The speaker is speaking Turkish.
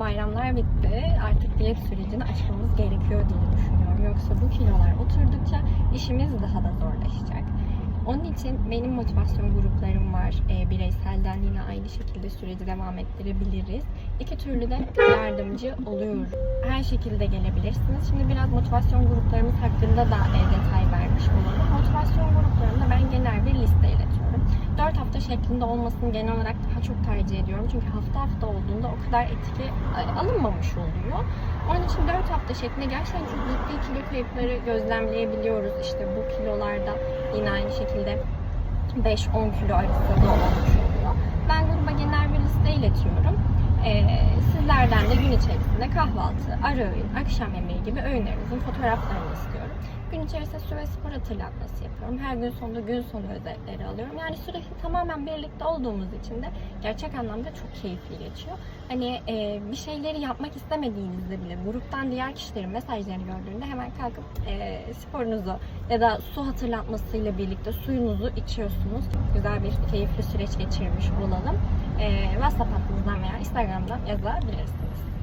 Bayramlar bitti. Artık diyet sürecini açmamız gerekiyor diye düşünüyorum. Yoksa bu kilolar oturdukça işimiz daha da zorlaşacak. Onun için benim motivasyon gruplarım var. E, bireyselden yine aynı şekilde süreci devam ettirebiliriz. İki türlü de yardımcı oluyor. Her şekilde gelebilirsiniz. Şimdi biraz motivasyon gruplarımız hakkında da e, detay vermiş olalım. Motivasyon gruplarında ben genel bir listeyle 3-4 hafta şeklinde olmasını genel olarak daha çok tercih ediyorum. Çünkü hafta hafta olduğunda o kadar etki alınmamış oluyor. Onun için 4 hafta şeklinde gerçekten çok ciddi kilo kayıpları gözlemleyebiliyoruz. İşte bu kilolarda yine aynı şekilde 5-10 kilo arasında olmuş oluyor. Ben gruba genel bir liste iletiyorum. Ee, sizlerden de gün içerisinde kahvaltı, ara öğün, akşam yemeği gibi öğünlerinizin fotoğraflarını istiyorum. Gün içerisinde su ve spor hatırlatması yapıyorum. Her gün sonunda gün sonu özetleri alıyorum. Yani sürekli tamamen birlikte olduğumuz için de gerçek anlamda çok keyifli geçiyor. Hani e, bir şeyleri yapmak istemediğinizde bile gruptan diğer kişilerin mesajlarını gördüğünde hemen kalkıp e, sporunuzu ya da su hatırlatmasıyla birlikte suyunuzu içiyorsunuz. Güzel bir keyifli süreç geçirmiş olalım. E, WhatsApp hattımızdan veya Instagram'dan yazabilirsiniz.